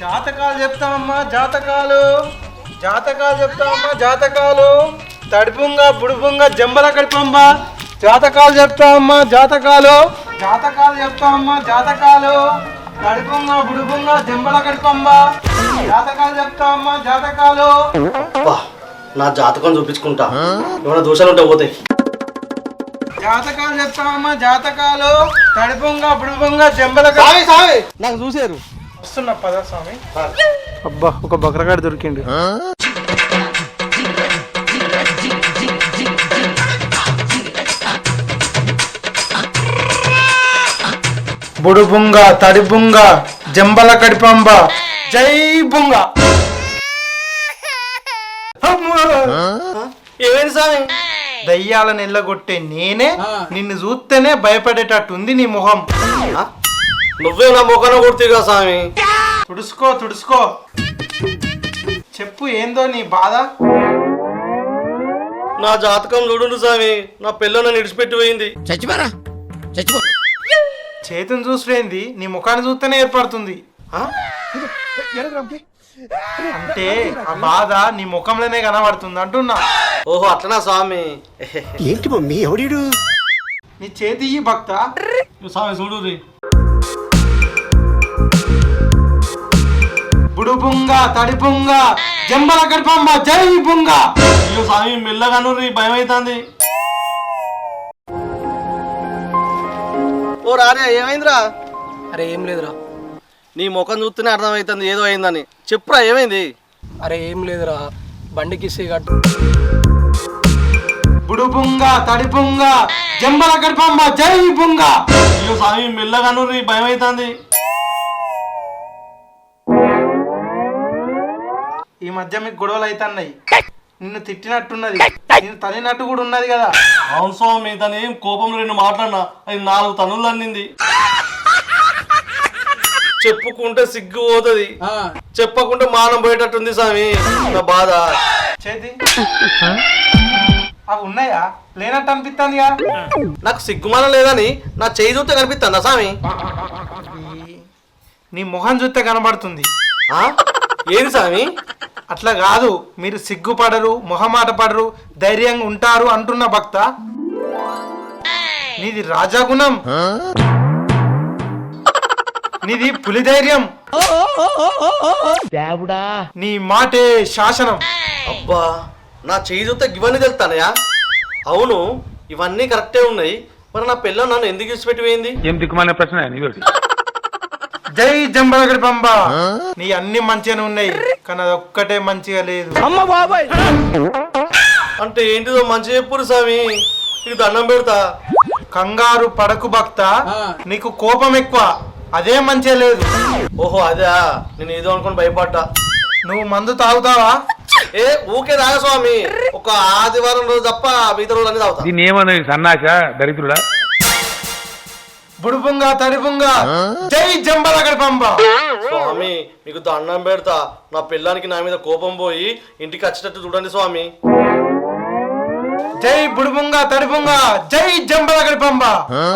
జాతకాలు చెప్తామమ్మా జాతకాలు. జాతకాలు చెప్తామమ్మా జాతకాలు. తడిపుంగ బుడుపుంగ జంబల కడిపంబ జాతకాలు చెప్తామమ్మా జాతకాలు. జాతకాలు చెప్తామమ్మా జాతకాలు. తడిపుంగ బుడుపుంగ జంబల కడిపంబ జాతకాలు చెప్తామమ్మా జాతకాలు. అబ్బా, నా జాతకం చూపించుకుంటా. ఏమైనా దోషాలు ఉంటే పోతాయి జాతకాలు చెప్తామమ్మా జాతకాలు. తడిపుంగ బుడుపుంగ జంబల కడి నాకు చూసారు వస్తున్నా పద స్వామి. అబ్బా ఒక బకరగాడు దొరికిండు. బుడుబుంగ తడిబుంగ జంబల కడిపంబ. జై బుంగ. అమ్మో! ఏమైంది స్వామి? దయ్యాలను ఎల్లగొట్టే నేనే నిన్ను చూస్తేనే భయపడేటట్టుంది నీ మొహం? నువ్వే నా మొక్కన కొడుతుంది స్వామి తుడుసుకో తుడుసుకో చెప్పు ఏందో నీ బాధ? నా జాతకం చూడు స్వామి నా పిల్ల నన్ను ఇడిచిపెట్టి పోయింది. చచ్చిపోరా. చచ్చిపో. చేతిని చూసులేంది నీ ముఖాన్ని చూస్తేనే ఏర్పడుతుంది. ఆ? అంటే ఆ బాధ నీ ముఖంలోనే కనబడుతుంది అంటున్నా. ఓహో అట్లనా స్వామి ఏంటి మమ్మీ ఎవడీడు? నీ చేతి ఇయ్యి భక్త. స్వామి చూడు బుడుబుంగ తడిబుంగ జంబల గడిపంబ జై బుంగ. అయ్యో స్వామి మెల్లగాను భయం అవుతుంది ఓ రారే ఏమైందిరా? అరే ఏం లేదురా. నీ ముఖం చూస్తేనే అర్థమవుతుంది ఏదో అయిందని. చెప్పురా ఏమైంది? అరే ఏం లేదురా. బండికి సిగట్ బుడుబుంగ తడిబుంగ జంబల గడిపంబ జై బుంగ. అయ్యో స్వామి మెల్లగాను భయం అవుతుంది ఈ మధ్య మీకు గొడవలు అవుతున్నాయి నిన్ను తిట్టినట్టున్నది. నిన్ను తనినట్టు కూడా ఉన్నది కదా. అవును స్వామి తను ఏం కోపం రెండు మాట్లాడినా? అది నాలుగు తనులు అన్నింది. చెప్పుకుంటే సిగ్గు పోతుంది. చెప్పకుంటే మానం పోయేటట్టుంది స్వామి. నా బాధ. చేతి. అవి ఉన్నాయా? లేనట్టు అనిపిస్తుంది నాకు సిగ్గుమానం లేదని నా చేయి చూస్తే కనిపిస్తుందా స్వామి? నీ మొహం చూస్తే కనబడుతుంది. ఆ? ఏది స్వామి అట్లా కాదు. మీరు సిగ్గుపడరు మొహమాట పడరు ధైర్యంగా ఉంటారు అంటున్న భక్త. నీది రాజాగుణం నీది పులి ధైర్యం. నీ మాటే శాసనం. అబ్బా నా చేయి చూస్తే ఇవన్నీ తెలుస్తానయా? అవును ఇవన్నీ కరెక్టే ఉన్నాయి. మరి నా పిల్ల నన్ను ఎందుకు ఇచ్చిపెట్టి పోయింది? ఏం దిక్కుమాలిన ప్రశ్న జై జంబలగడి పంబ. నీ అన్ని మంచిగానే ఉన్నాయి కానీ అది ఒక్కటే మంచిగా లేదు. అంటే ఏంటిదో మంచి చెప్పురు స్వామి. నీకు దండం పెడతా. కంగారు పడకు భక్త నీకు కోపం ఎక్కువ అదే మంచిగా లేదు. ఓహో అదా నేను ఏదో అనుకుని భయపడ్డా. నువ్వు మందు తాగుతావా? ఏ ఊకే తాగా స్వామి. ఒక ఆదివారం రోజు తప్ప మిగతా రోజులు అన్ని తాగుతా. దీన్ని ఏమన్నది సన్నాస దరిద్రుడా? బుడుబుంగ తడిబుంగ జై జంబలగడి పంబ. స్వామి మీకు దండం పెడతా. నా పిల్లానికి నా మీద కోపం పోయి ఇంటికి వచ్చేటట్టు చూడండి స్వామి. జై బుడుబుంగ తడిబుంగ జై జంబలగడి పంబ.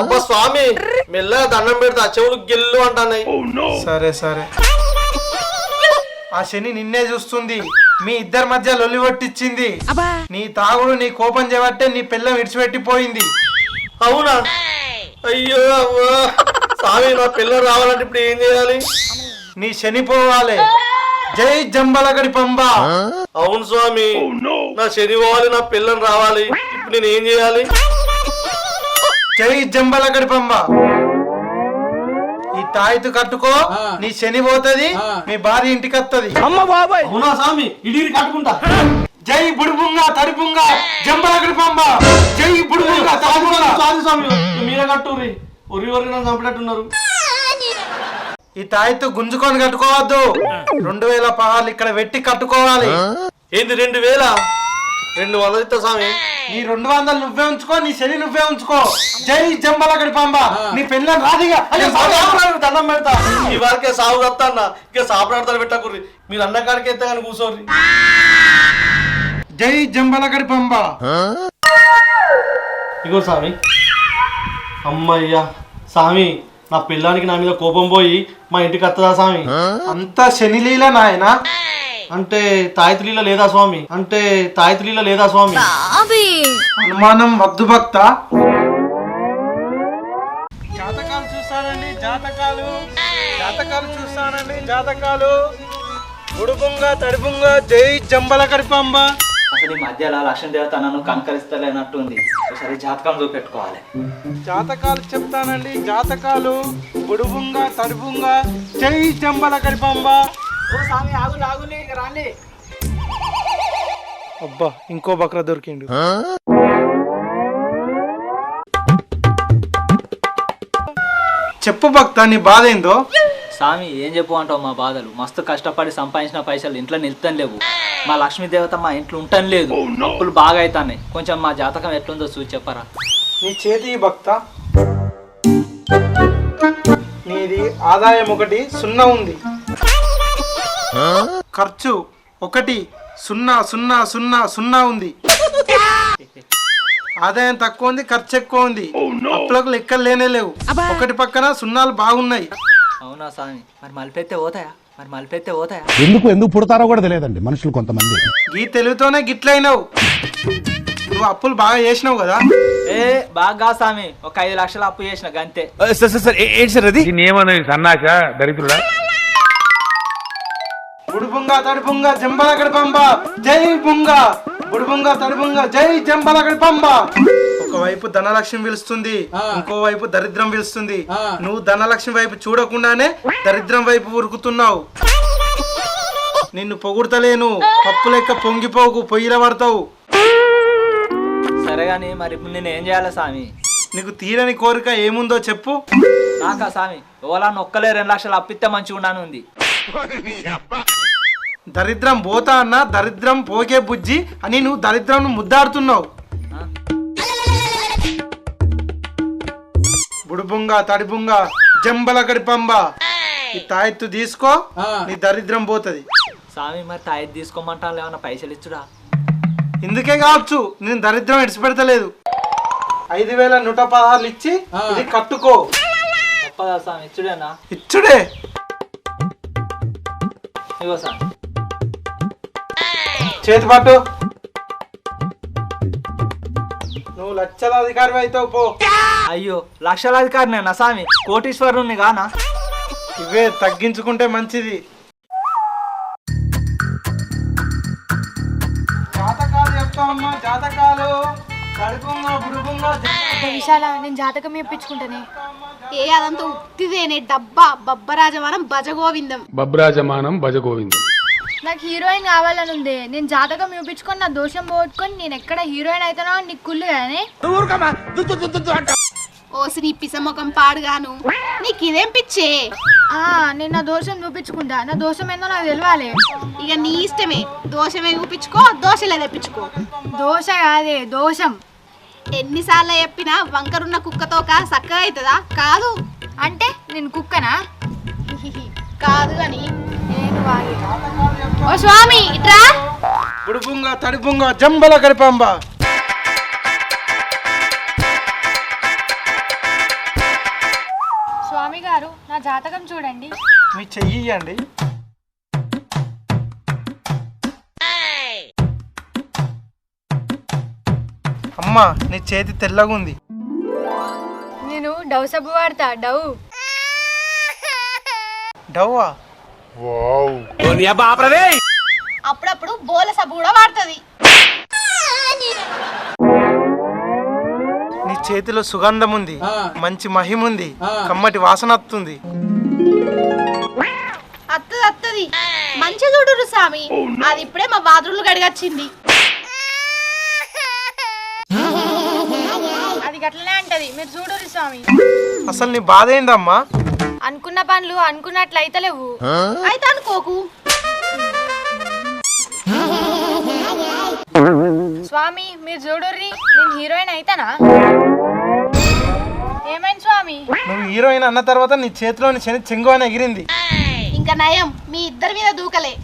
అబ్బా స్వామి మెల్లగా దండం పెడతా. చెవులు గిల్లు అంటున్నాయి. సరే సరే. ఆ శని నిన్నే చూస్తుంది. మీ ఇద్దరి మధ్య లొల్లి పట్టించింది నీ తాగుడు నీ కోపం చేయబట్టే నీ పిల్లం విడిచిపెట్టిపోయింది. అవునా? అయ్యో అవ్వా. స్వామి నా పిల్లలు రావాలంటే ఇప్పుడు ఏం చేయాలి? నీ శని పోవాలి జై జంబలగడి పంబ. అవును స్వామి. నా శని పోవాలి నా పిల్లని రావాలి. ఇప్పుడు నేను ఏం చేయాలి? జై జంబలగడి పంబ. ఈ తాయితు కట్టుకో నీ శని పోతది మీ భార్య ఇంటికి వస్తుంది అవునా స్వామి? ఇడిగిరి కట్టుకుంటా. జై బుడుబుంగ తడిబుంగ జంబలగడి పంబ జై బుడుబుంగ తడిబుంగ. సారీ స్వామి మీరే కట్టుర్రి. ఒరి ఒరి నన్ను చంపినట్టున్నారు ఈ తాయితు గుంజుకొని కట్టుకోవద్దు. రెండు వేల పహార్లు ఇక్కడ పెట్టి కట్టుకోవాలి. ఏంది రెండు వేల? రెండు వందలు స్వామి. నీ రెండు వందలు నువ్వే ఉంచుకో నీ శని నువ్వే ఉంచుకో. జై జంబలగడి పంబ నీ పెళ్ళని రాదిగా. దండం పెడతా. ఈ వరకే సాగు తత్తా ఇక సాపడాడతారు పెట్టకుర్రి. మీరు అన్న కాడికి ఎత్తే కానీ కూర్చోర్రి జై జంబలగడి పంబ. ఇగో స్వామి అమ్మయ్యా. స్వామి నా పిల్లానికి నా మీద కోపం పోయి మా ఇంటికి వస్తుందా స్వామి అంతా శనిలీల నాయన? అంటే తాయితులీల లేదా స్వామి? అంటే తాయితులీల లేదా స్వామి? అనుమానం వద్దు భక్త. జాతకాలు చూస్తానండి జాతకాలు. జాతకాలు చూస్తానండి జాతకాలు. ఉడుపుంగ తడిపుంగ జై జంబల కడిపంబ అసలు ఈ మధ్యలో లక్ష్మీదేవత నన్ను కనకరిస్తలేనట్టుంది. ఒకసారి జాతకం చూపెట్టుకోవాలి. జాతకాలు చెప్తానండి. జాతకాలు బుడుబుంగ తడిపుంగ జై జంబల కడిపంబ అబ్బా ఇంకో బక్ర దొరికిండు. చెప్పు భక్త నీ బాధ ఏందో? స్వామి ఏం చెప్పు అంటావు మా బాధలు? మస్తు కష్టపడి సంపాదించిన పైసలు ఇంట్లో నిలుతాను లేవు. మా లక్ష్మీదేవత మా ఇంట్లో ఉండటం లేదు. అప్పులు బాగా అవుతాయి కొంచెం మా జాతకం ఎట్లుందో చూసి చెప్పరా. నీ చేతి భక్త. నీది ఆదాయం ఒకటి సున్నా ఉంది. ఖర్చు ఒకటి సున్నా సున్నా సున్నా సున్నా ఉంది. ఆదాయం తక్కువ ఉంది ఖర్చు ఎక్కువ ఉంది. అప్పులకు లెక్కలు లేనే లేవు. ఒకటి పక్కన సున్నాలు బాగున్నాయి. అవునా స్వామి మరి మలిపెత్తే పోతాయా? మరి మలిపెత్తే పోతాయా? ఎందుకు ఎందుకు పుడతారో కూడా తెలియదండి మనుషులు కొంతమంది. ఈ తెలివితోనే గిట్లయినావు నువ్వు అప్పులు బాగా చేసినావు కదా. ఏ బాగా స్వామి ఒక ఐదు లక్షలు అప్పు చేసిన గంతే. దీన్ని ఏమన్నది సన్నాస దరిద్రుడా? బుడుబుంగ తడిబుంగ జంబల గడిపంబ జై బుంగ. బుడుబుంగ తడిబుంగ జై జంబల గడిపంబ ఒకవైపు ధనలక్ష్మి పిలుస్తుంది ఇంకోవైపు దరిద్రం పిలుస్తుంది నువ్వు ధనలక్ష్మి వైపు చూడకుండానే దరిద్రం వైపు ఉరుకుతున్నావు. నిన్ను పొగుడతలేను పప్పు లెక్క పొంగిపోకు పొయ్యిల పడతావు సరే కానీ మరి ఇప్పుడు నేను ఏం చేయాలి స్వామి నీకు తీరని కోరిక ఏముందో చెప్పు. నాకా స్వామి ఓలా నొక్కలే రెండు లక్షలు అప్పిస్తే మంచిగా ఉన్నాను ఉంది. దరిద్రం పోతా అన్న దరిద్రం పోకే బుజ్జి అని నువ్వు దరిద్రం ముద్దాడుతున్నావు. ఆ? బుడుబుంగ తడిబుంగ జంబల గడిపంబ. ఈ తాయెత్తు తీసుకో నీ దరిద్రం పోతది. స్వామి మరి తాయి తీసుకోమంటాను ఏమన్నా పైసలు ఇచ్చుడా? ఇందుకే కావచ్చు నేను దరిద్రం ఇడిచిపెడతలేదు ఐదు వేల నూట పదహారులు ఇచ్చి ఇది కట్టుకో. తప్పదా స్వామి ఇచ్చుడేనా? ఇచ్చుడే. ఇగో స్వామి. చేతి పట్టు. నువ్వు లక్షల అధికారి అవుతావు పో. అయ్యో లక్షలాధికారినేనా స్వామి కోటీశ్వరుని గానా ఇవే తగ్గించుకుంటే మంచిది. జాతకాలు చెప్తామమ్మా జాతకాలు. కడుపుంగ బుడుబుంగ విశాల నేను జాతకం ఇప్పించుకుంటానే ఏ అదంతా ఉత్తిదేనే డబ్బా బబ్బరాజవనం భజగోవిందం బబ్రాజమానం భజగోవిందం నాకు హీరోయిన్ కావాలని ఉంది. నేను జాతకం చూపించుకొని నా దోషం పోగొట్టుకొని నేను ఎక్కడ హీరోయిన్ అవుతానో నీకు కుళ్ళు కానీ ఓసి నీ పిసముఖం పాడుగాను. నీకు ఇదేం పిచ్చే? ఆ, నేను నా దోషం చూపించుకుంటా. నా దోషం ఏందో నాకు తెలియాలి ఇక నీ ఇష్టమే. దోషమే చూపించుకో దోశలే తెప్పించుకో. దోష కాదే దోషం. ఎన్నిసార్లు చెప్పినా వంకరున్న కుక్కతోక చక్కగా అవుతుందా కాదు. అంటే నేను కుక్కనా? కాదు అని. నేను వాగి ఓ స్వామి ఇట్రా? బుడుబుంగ తడిబుంగ జంబల గడిపంబ స్వామి గారు నా జాతకం చూడండి. మీ చెయ్యి ఇయ్యండి. అమ్మా నీ చేతి తెల్లగా ఉంది నేను డవ్ సబ్బు వాడతా డవ్? డవ్వా అప్పుడప్పుడు బోల సబ్బు కూడా వాడుతుంది. నీ చేతిలో సుగంధం ఉంది మంచి మహిమ ఉంది కమ్మటి వాసన వస్తుంది అత్తది అత్తది. మంచి చూడురు స్వామి. అది ఇప్పుడే మా బాత్రూమ్లు గడిగచ్చింది. అది గట్లనే అంటది. మీరు చూడరు స్వామి. అసలు నీ బాధ ఏందమ్మా? అనుకున్న పనులు అనుకున్నట్లు అయితలేవు అయితే అనుకోకు. స్వామి మీరు చూడుర్రి నేను హీరోయిన్ అయితానా? ఏమైంది స్వామి? నువ్వు హీరోయిన్ అన్న తర్వాత నీ చేతిలోని శని చెంగు అని ఎగిరింది. ఇంకా నయం మీ ఇద్దరి మీద దూకలే.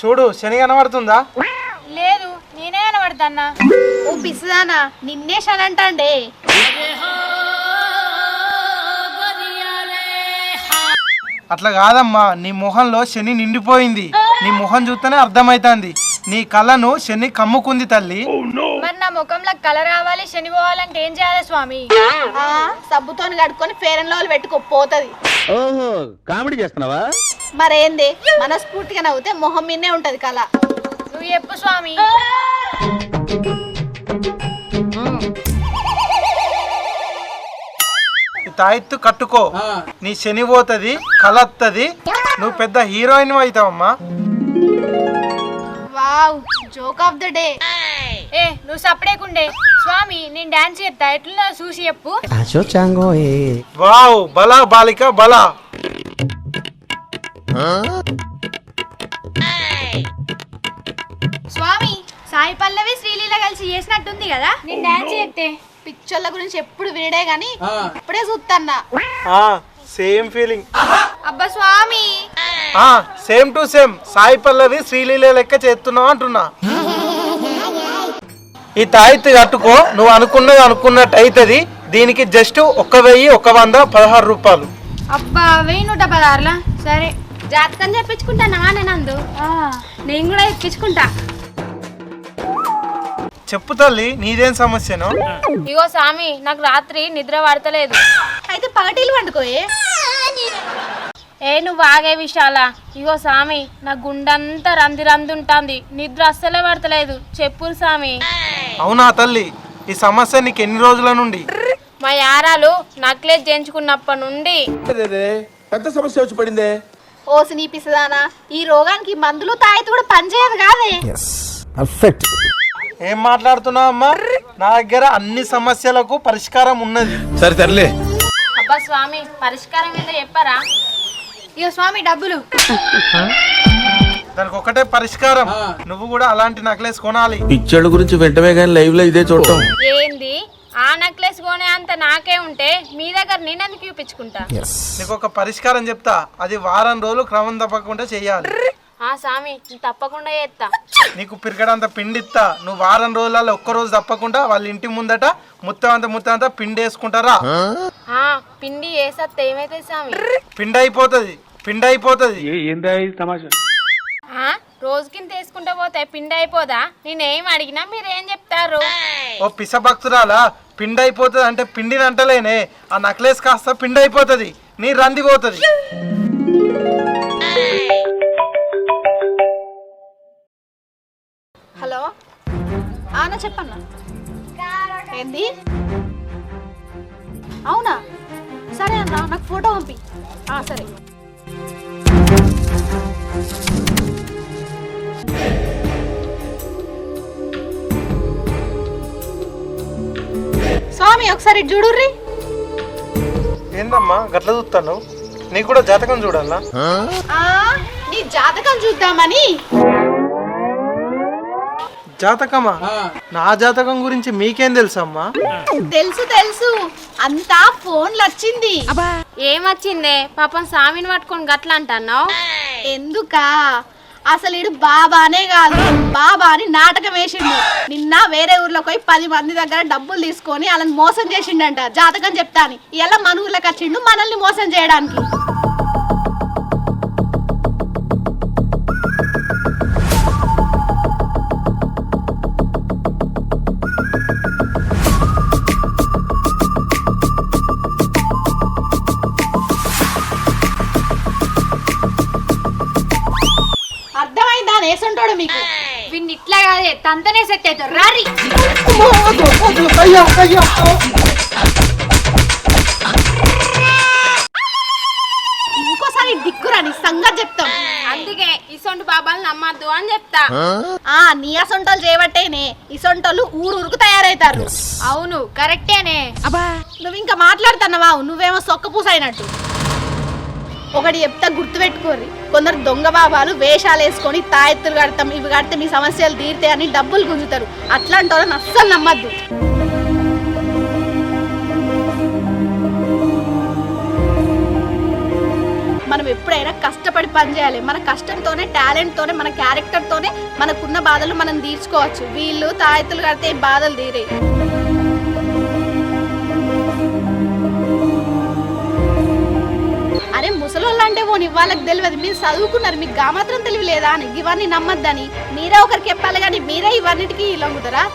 చూడు శని కనబడుతుందా? మాట్లాడతానా ఓ పిసిదానా నిన్నే శనంటాండే. అట్లా కాదమ్మా నీ మొహంలో శని నిండిపోయింది. నీ మొహం చూస్తేనే అర్థమైతుంది. నీ కళ్ళను శని కమ్ముకుంది తల్లి. మరి నా ముఖంలో కలర్ రావాలి శని పోవాలంటే ఏం చేయాలి స్వామి? ఆ, సబ్బుతోని కడుక్కొని ఫేర్ అండ్ లవ్లీ పెట్టుకో పోతది. ఓహో కామెడీ చేస్తున్నావా? మరేంది? మనస్ఫూర్తిగా నవ్వుతే మొహం మీదే ఉంటది కళ. నువ్వు చెప్పు స్వామి. తాయెత్తు కట్టుకో. నీ శని పోతుంది కలత్తది. నువ్వు పెద్ద heroine అవుతావమ్మా. Wow joke of the day ఏ నువ్వు సపడేకుండే స్వామి నేను డాన్స్ చేస్తా ఎట్లా చూసి చెప్పు. వావ్ బలా బాలిక బలా. చేసినట్టుంది కదా? నేను డాన్స్ చేస్తే పిక్చర్ల గురించి ఎప్పుడు వినడే గాని ఇప్పుడే చూస్తాన్నా సేమ్ ఫీలింగ్. అబ్బా స్వామి! Same to same. Sai Pallavi Sreeleela లెక్క చేస్తున్నావు అంటున్నా. ఈ తాయెత్తు కట్టుకో నువ్వు అనుకున్నది అనుకున్నట్టు అవుతుంది దీనికి జస్ట్ ఒక్క వెయ్యి ఒక వంద పదహారు రూపాయలు. అబ్బా వెయ్యి నూట పదార్లా సరే. జాతకం చెప్పించుకుంటానా నందు. ఆ, నేను కూడా ఎక్కించుకుంటా చెప్పు తల్లి నీదేం సమస్యను? ఇగో స్వామి నాకు రాత్రి నిద్ర పడతలేదు. అయితే పగటీలు వండుకోయే? ఏ నువ్వు ఆగే విశాల. ఇగో స్వామి నా గుండంతా రంది రంది ఉంటుంది నిద్ర అస్సలే పడతలేదు. చెప్పు స్వామి అవునా తల్లి? ఈ సమస్య నీకు ఎన్ని రోజుల నుండి? మా యారాలు నక్లెస్ చేయించుకున్నప్పటి నుండి. పెద్ద సమస్య వచ్చి పడిందే? ఓసి నీ పిసదానా ఈ రోగానికి మందులు తాయెత్తు కూడా పనిచేయదు కాదే? పర్ఫెక్ట్ ఏం మాట్లాడుతున్నావు అమ్మా? నా దగ్గర అన్ని సమస్యలకు పరిష్కారం ఉన్నది. సరే తరలే అబ్బా స్వామి పరిష్కారం మీద చెప్పారా? ఇగో స్వామి డబ్బులు. దానికి ఒకటే పరిష్కారం. నువ్వు కూడా అలాంటి నక్లెస్ కొనాలి. పిక్చర్ల గురించి వెంటనే కానీ లైవ్లో ఇదే చూడటం. ఏంది? ఆ నెక్లెస్ కొనే అంత నాకే ఉంటే మీ దగ్గర నేను ఎందుకు చూపించుకుంటా? నీకు ఒక పరిష్కారం చెప్తా. అది వారం రోజులు క్రమం తప్పకుండా చెయ్యాలి ఆ స్వామి నేను తప్పకుండా చేస్తా. నీకు పిరికడంత పిండి ఇస్తా నువ్వు వారం రోజులలో ఒక్క రోజు తప్పకుండా వాళ్ళ ఇంటి ముందట ముత్తం అంత ముత్తం అంతా పిండి వేసుకుంటారా ఆ పిండి వేసత్తే ఏమైతే స్వామి పిండి అయిపోతుంది పిండి అయిపోతుంది ఆ రోజుకింత వేసుకుంటా పోతే పిండి అయిపోదా నేనేం అడిగినా మీరేం చెప్తారు? ఓ పిస భక్తురాలా పిండి అయిపోతుంది అంటే పిండిని అంటలేనే. ఆ నక్లెస్ కాస్త పిండి అయిపోతుంది నీ రంది పోతుంది. ఆనా చెప్పన్నా? ఏంది? అవునా? సరే అన్న నాకు ఫోటో పంపి. ఆ, సరే. స్వామి ఒకసారి చూడుర్రి. ఏందమ్మా గట్ల చూస్తాను నీకు కూడా జాతకం చూడాలా? ఆ, నీ జాతకం చూద్దామని. జాతకమా? నా జాతకం గురించి మీకేం తెలుసమ్మా? తెలుసు తెలుసు. అంతా ఫోన్లు వచ్చింది ఏమొచ్చిందే? పాపం స్వామిని పట్టుకొని గట్ల అంటున్నావు? ఎందుకా? అసలు ఇడు బాబానే కాదు. బాబా అని నాటకం వేసిండు. నిన్న వేరే ఊర్లోకి పోయి పది మంది దగ్గర డబ్బులు తీసుకొని వాళ్ళని మోసం చేసిండంట. జాతకం చెప్తాని. ఇలా మన ఊర్లోకి వచ్చిండు మనల్ని మోసం చేయడానికి. మీకు వీడిని ఇట్లా కాదే తంతనే సెట్ అవుతారు రారి ఇంకోసారి దిక్కురాని సంగతి చెప్తాం. అందుకే ఇసొంటి బాబాలు నమ్మద్దు అని చెప్తా. ఆ? నీ అసొంటోళ్ళు చేయబట్టేనే ఇసొంటోళ్ళు ఊరు ఊరుకు తయారవుతారు అవును కరెక్టేనే. నువ్వు ఇంకా మాట్లాడుతున్నావా? నువ్వేమో సొక్క అయినట్టు. ఒకటి చెప్తా గుర్తుపెట్టుకోర్రి. కొందరు దొంగ బాబాలు వేషాలు వేసుకొని తాయెత్తులు కడతాం ఇవి కడితే మీ సమస్యలు తీరితే అని డబ్బులు గుంజుతారు. అట్లాంటి వాళ్ళని అస్సలు నమ్మద్దు. మనం ఎప్పుడైనా కష్టపడి పని చేయాలి. మన కష్టంతోనే టాలెంట్తోనే మన క్యారెక్టర్తోనే మనకున్న బాధలు మనం తీర్చుకోవచ్చు. వీళ్ళు తాయెత్తులు కడితే బాధలు తీరే అంటే వాళ్ళకి తెలియదు మీరు చదువుకున్నారు మీకు గా మాత్రం తెలివి లేదా అని. ఇవన్నీ నమ్మద్దని. మీరే ఒకరికి చెప్పాలి కానీ మీరే ఇవన్నిటికీ లొంగుతారా?